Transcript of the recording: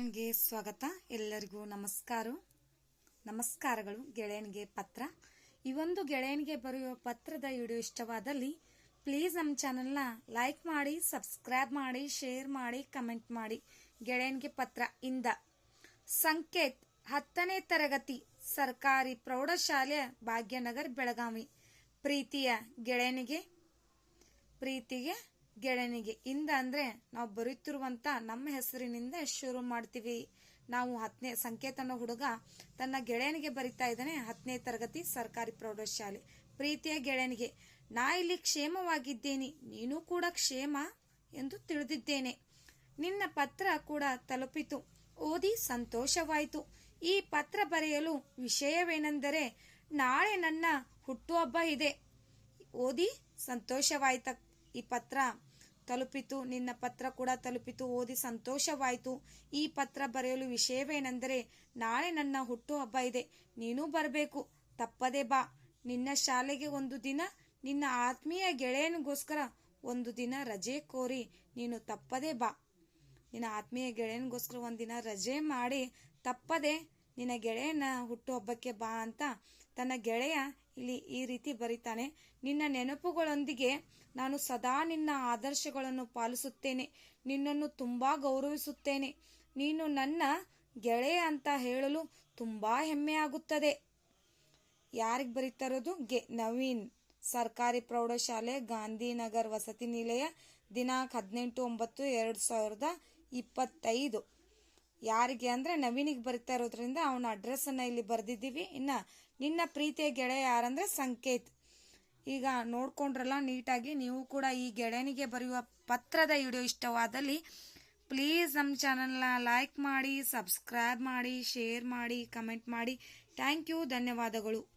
ಗೆಳೆಯನಿಗೆ ಸ್ವಾಗತ. ಎಲ್ಲರಿಗೂ ನಮಸ್ಕಾರ. ನಮಸ್ಕಾರಗಳು ಗೆಳೆಯನಿಗೆ ಪತ್ರ. ಈ ಒಂದು ಗೆಳೆಯನಿಗೆ ಬರೆಯುವ ಪತ್ರದ ವಿಡಿಯೋ ಇಷ್ಟವಾದಲ್ಲಿ ಪ್ಲೀಸ್ ನಮ್ಮ ಚಾನಲ್ನ ಲೈಕ್ ಮಾಡಿ ಸಬ್ಸ್ಕ್ರೈಬ್ ಮಾಡಿ ಶೇರ್ ಮಾಡಿ ಕಮೆಂಟ್ ಮಾಡಿ. ಗೆಳೆಯನಿಗೆ ಪತ್ರ ಇಂದ. ಸಂಕೇತ್, ಹತ್ತನೇ ತರಗತಿ, ಸರ್ಕಾರಿ ಪ್ರೌಢಶಾಲೆ, ಭಾಗ್ಯನಗರ್, ಬೆಳಗಾವಿ. ಪ್ರೀತಿಯ ಗೆಳೆಯನಿಗೆ, ಪ್ರೀತಿಗೆ ಗೆಳೆಯನಿಗೆ ಇಂದ ಅಂದ್ರೆ ನಾವು ಬರೀತಿರುವಂತ ನಮ್ಮ ಹೆಸರಿನಿಂದ ಶುರು ಮಾಡ್ತೀವಿ. ನಾವು ಹತ್ತನೇ ಸಂಕೇತ ಅನ್ನೋ ಹುಡುಗ ತನ್ನ ಗೆಳೆಯನಿಗೆ ಬರಿತಾ ಇದ್ದಾನೆ. ಹತ್ತನೇ ತರಗತಿ ಸರ್ಕಾರಿ ಪ್ರೌಢಶಾಲೆ. ಪ್ರೀತಿಯ ಗೆಳೆಯನಿಗೆ, ನಾ ಇಲ್ಲಿ ಕ್ಷೇಮವಾಗಿದ್ದೇನೆ. ನೀನು ಕೂಡ ಕ್ಷೇಮ ಎಂದು ತಿಳಿದಿದ್ದೇನೆ. ನಿನ್ನ ಪತ್ರ ಕೂಡ ತಲುಪಿತು. ಓದಿ ಸಂತೋಷವಾಯಿತು. ಈ ಪತ್ರ ಬರೆಯಲು ವಿಷಯವೇನೆಂದರೆ, ನಾಳೆ ನನ್ನ ಹುಟ್ಟುಹಬ್ಬ ಇದೆ. ಓದಿ ಸಂತೋಷವಾಯ್ತ ಈ ಪತ್ರ. ತಲುಪಿತು. ನಿನ್ನ ಪತ್ರ ಕೂಡ ತಲುಪಿತು. ಓದಿ ಸಂತೋಷವಾಯಿತು. ಈ ಪತ್ರ ಬರೆಯಲು ವಿಷಯವೇನೆಂದರೆ, ನಾಳೆ ನನ್ನ ಹುಟ್ಟುಹಬ್ಬ ಇದೆ. ನೀನು ಬರಬೇಕು. ತಪ್ಪದೆ ಬಾ. ನಿನ್ನ ಶಾಲೆಗೆ ಒಂದು ದಿನ, ನಿನ್ನ ಆತ್ಮೀಯ ಗೆಳೆಯನಿಗೋಸ್ಕರ ಒಂದು ದಿನ ರಜೆ ಕೋರಿ. ನೀನು ತಪ್ಪದೆ ಬಾ. ನಿನ್ನ ಆತ್ಮೀಯ ಗೆಳೆಯನಿಗೋಸ್ಕರ ಒಂದಿನ ರಜೆ ಮಾಡಿ. ತಪ್ಪದೆ ನಿನ್ನ ಗೆಳೆಯನ ಹುಟ್ಟುಹಬ್ಬಕ್ಕೆ ಬಾ ಅಂತ ತನ್ನ ಗೆಳೆಯ ಇಲ್ಲಿ ಈ ರೀತಿ ಬರೀತಾನೆ, ನಿನ್ನ ನೆನಪುಗಳೊಂದಿಗೆ ನಾನು ಸದಾ ನಿನ್ನ ಆದರ್ಶಗಳನ್ನು ಪಾಲಿಸುತ್ತೇನೆ, ನಿನ್ನನ್ನು ತುಂಬಾ ಗೌರವಿಸುತ್ತೇನೆ, ನೀನು ನನ್ನ ಗೆಳೆಯ ಅಂತ ಹೇಳಲು ತುಂಬಾ ಹೆಮ್ಮೆ ಆಗುತ್ತದೆ ಯಾರಿಗೆ ಬರೀತಾ ಇರೋದು ಗೆ, ನವೀನ್. ಸರ್ಕಾರಿ ಪ್ರೌಢಶಾಲೆ, ಗಾಂಧಿನಗರ್ ವಸತಿ ನಿಲಯ, ದಿನಾಂಕ ಹದಿನೆಂಟು ಒಂಬತ್ತು, ಎರಡು ಸಾವಿರದ ಇಪ್ಪತ್ತೈದು. ಯಾರಿಗೆ ಅಂದ್ರೆ ನವೀನಿಗೆ ಬರಿತಾ ಇರೋದ್ರಿಂದ ಅವನ ಅಡ್ರೆಸ್ ಅನ್ನ ಇಲ್ಲಿ ಬರೆದಿದ್ದೀವಿ. ಇನ್ನ ನಿನ್ನ ಪ್ರೀತಿಯ ಗೆಳೆಯ ಯಾರಂದ್ರೆ ಸಂಕೇತ್. ಈಗ ನೋಡ್ಕೊಂಡ್ರಲ್ಲ ನೀಟಾಗಿ, ನೀವು ಕೂಡ ಈ ಗೆಳೆಯನಿಗೆ ಬರೆಯುವ ಪತ್ರದ ವಿಡಿಯೋ ಇಷ್ಟವಾದಲ್ಲಿ ಪ್ಲೀಸ್ ನಮ್ಮ ಚಾನಲ್ನ ಲೈಕ್ ಮಾಡಿ ಸಬ್ಸ್ಕ್ರೈಬ್ ಮಾಡಿ ಶೇರ್ ಮಾಡಿ ಕಮೆಂಟ್ ಮಾಡಿ. ಥ್ಯಾಂಕ್ ಯು ಧನ್ಯವಾದಗಳು.